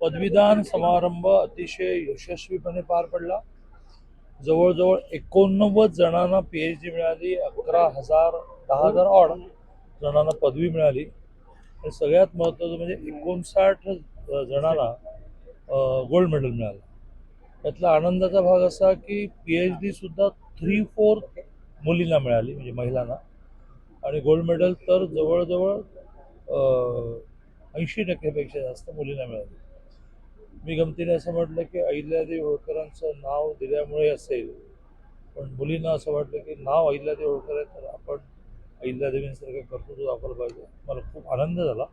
पदवीदान समारंभ अतिशय यशस्वीपणे पार पडला. जवळजवळ एकोणनव्वद जणांना पी एच डी मिळाली अकरा हजार दहा हजार ऑड जणांना पदवी मिळाली. आणि सगळ्यात महत्त्वाचं म्हणजे एकोणसाठ जणांना गोल्ड मेडल मिळालं. त्यातला आनंदाचा भाग असा की पी एच डी सुद्धा थ्री फोर्थ मुलींना मिळाली म्हणजे महिलांना. आणि गोल्ड मेडल तर जवळजवळ ऐंशी टक्क्यापेक्षा जास्त मुलींना मिळाली. मी गमतीने असं म्हटलं की अहिल्यादेवी होळकरांचं नाव दिल्यामुळे असेल पण मुलींना असं वाटलं की नाव अहिल्यादेवी होळकर आहे तर आपण अहिल्यादेवींसारखं कर्तृत्व दाखवलं पाहिजे. मला खूप आनंद झाला.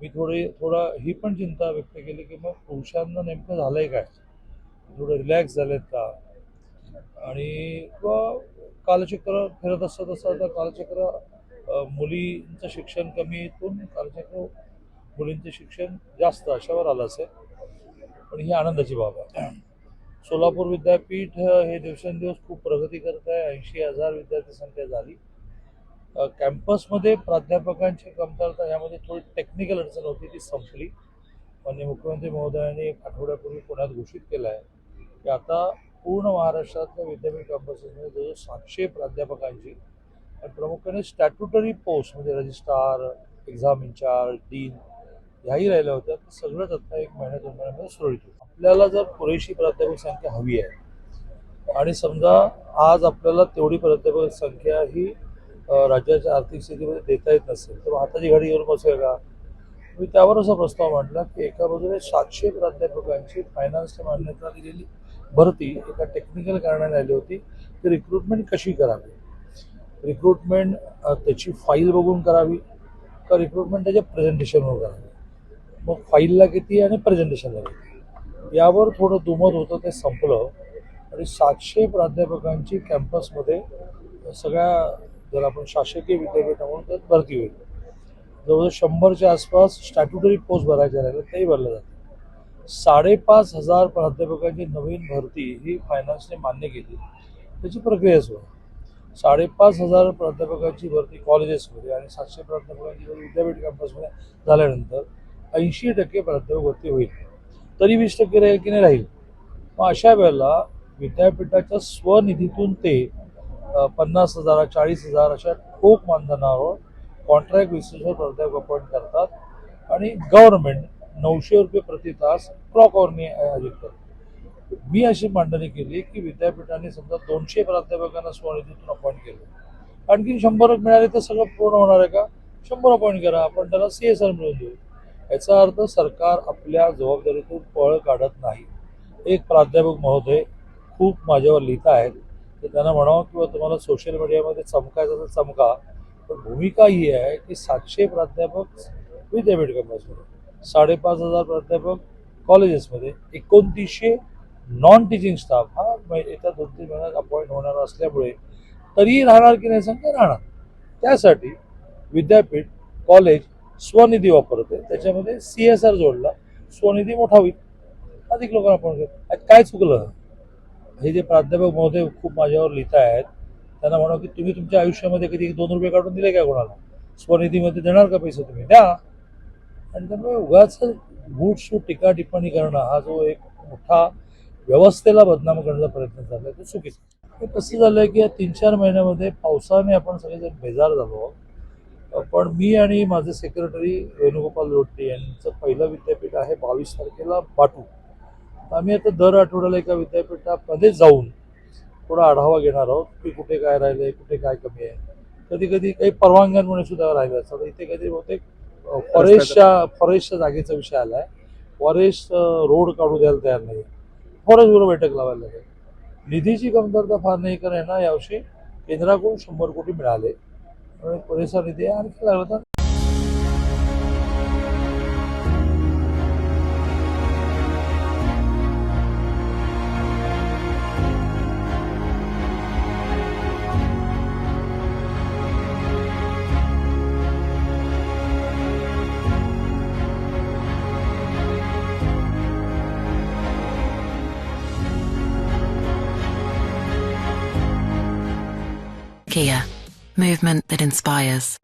मी थोडी थोडा ही पण चिंता व्यक्त केली की मग पुरुषांना नेमकं झालं आहे काय? थोडं रिलॅक्स झालेत का? आणि किंवा कालचक्र फिरत असतं तसं आता कालचक्र मुलींचं शिक्षण कमी कालचक्र मुलींचं शिक्षण जास्त अशावर आलं असेल. पण ही आनंदाची बाब आहे. सोलापूर विद्यापीठ हे दिवसेंदिवस खूप प्रगती करत आहे. ऐंशी हजार विद्यार्थी संख्या झाली. कॅम्पसमध्ये प्राध्यापकांची कमतरता यामध्ये थोडी टेक्निकल अडचण होती ती संपली. माननीय मुख्यमंत्री महोदयांनी एक आठवड्यापूर्वी पुण्यात घोषित केलं आहे की आता पूर्ण महाराष्ट्रातल्या विद्यापीठ कॅम्पसेसमध्ये जवळजवळ सातशे प्राध्यापकांची आणि प्रामुख्याने स्टॅट्युटरी पोस्ट म्हणजे registrar exam in charge dean ह्याही राहिल्या होत्या तर सगळंच आता एक महिन्या दोन महिन्यामध्ये म्हणजे सुरळीत होईल. आपल्याला जर पुरेशी प्राध्यापक संख्या हवी आहे आणि समजा आज आपल्याला तेवढी प्राध्यापक संख्या ही राज्याच्या आर्थिक स्थितीमध्ये देता येत नसेल तर मग हाताची घडी घेऊन बसूया का मी त्यावर असा प्रस्ताव मांडला की एका बाजूला सातशे प्राध्यापकांची फायनान्सच्या मान्यता दिलेली भरती एका टेक्निकल कारणाने आली होती की रिक्रुटमेंट कशी करावी? रिक्रुटमेंट त्याची फाईल बघून करावी का रिक्रुटमेंट त्याच्या प्रेझेंटेशनवर करावी? मग फाईलला किती आणि प्रेझेंटेशनला किती? यावर थोडं दुमत होतं ते संपलं. आणि सातशे प्राध्यापकांची कॅम्पसमध्ये सगळ्या जर आपण शासकीय विद्यापीठ म्हणून त्यात भरती होईल. जवळजवळ शंभरच्या आसपास स्टॅट्युटरी पोस्ट भरायच्या राहिल्या तेही भरल्या जातात. साडेपाच हजार प्राध्यापकांची नवीन भरती ही फायनान्सने मान्य केली. त्याची प्रक्रिया सुरू. आहे साडेपाच हजार प्राध्यापकांची भरती कॉलेजेसमध्ये आणि सातशे प्राध्यापकांची विद्यापीठ कॅम्पसमध्ये झाल्यानंतर ऐंशी टक्के प्राध्यापकभरती होईल. तरी वीस टक्के राहील की नाही राहील? मग अशा वेळेला विद्यापीठाच्या स्वनिधीतून ते पन्नास हजार चाळीस हजार अशा ठोक मानधनावर कॉन्ट्रॅक्ट बेसिसवर प्राध्यापक अपॉइंट करतात आणि गव्हर्नमेंट नऊशे रुपये प्रति तास क्लॉक आयोजित करतो मी अशी मांडणी केली की विद्यापीठाने समजा दोनशे प्राध्यापकांना स्वनिधीतून अपॉइंट केलं. आणखी शंभर मिळाले तर सगळं पूर्ण होणार आहे का? शंभर अपॉइंट करा आपण त्याला सी एस आर मिळवून देऊ. याचा अर्थ सरकार आपल्या जबाबदारीतून पळ काढत नाही. एक प्राध्यापक महोदय खूप माझ्यावर लिहित आहेत. तर त्यांना म्हणावं किंवा तुम्हाला सोशल मीडियामध्ये चमकायचं तर चमका पण भूमिका ही आहे की सातशे प्राध्यापक विद्यापीठ कॅम्पसमध्ये साडेपाच हजार प्राध्यापक कॉलेजेसमध्ये एकोणतीसशे नॉन टीचिंग स्टाफ हा येत्या दोन तीन महिन्यात अपॉइंट होणार असल्यामुळे तरीही राहणार की नाही संख्या? राहणार. त्यासाठी विद्यापीठ कॉलेज स्वनिधी वापरते त्याच्यामध्ये सी एस आर जोडला. स्वनिधी मोठा होईल. अधिक लोकांना आपण काय चुकलं? हे जे प्राध्यापक महोदय खूप माझ्यावर लिहित आहेत त्यांना म्हणा की तुम्ही तुमच्या आयुष्यामध्ये कधी दोन रुपये काढून दिले का कोणाला? स्वनिधीमध्ये देणार का पैसे तुम्ही? द्या. आणि त्यामुळे उगाच बूट सूट टीका टिप्पणी करणं हा जो एक मोठा व्यवस्थेला बदनाम करण्याचा प्रयत्न झाला आहे तो चुकीचा. हे कसं झालंय की या तीन चार महिन्यामध्ये पावसाने आपण सगळेजण बेजार झालो आहोत. पण मी आणि माझे सेक्रेटरी वेणुगोपाल लोटणे यांचं पहिलं विद्यापीठ आहे बावीस तारखेला बाटू आम्ही आता दर आठवड्याला एका विद्यापीठामध्ये जाऊन थोडा आढावा घेणार आहोत की कुठे काय राहिलंय कुठे काय कमी आहे. कधी कधी काही परवानग्यांमुळे सुद्धा राहिलं असतात इथे कधी बहुतेक फॉरेस्टच्या फॉरेस्टच्या जागेचा विषय आलाय. फॉरेस्ट रोड काढू द्यायला तयार नाही फॉरेस्ट बैठक लावायला लागेल. निधीची कमतरता फार नाही कारण ना यावर्षी केंद्राकडून शंभर कोटी मिळाले. त्यामुळे पुरेसा निधी आहे आणखी लागला तर Kia, movement that inspires.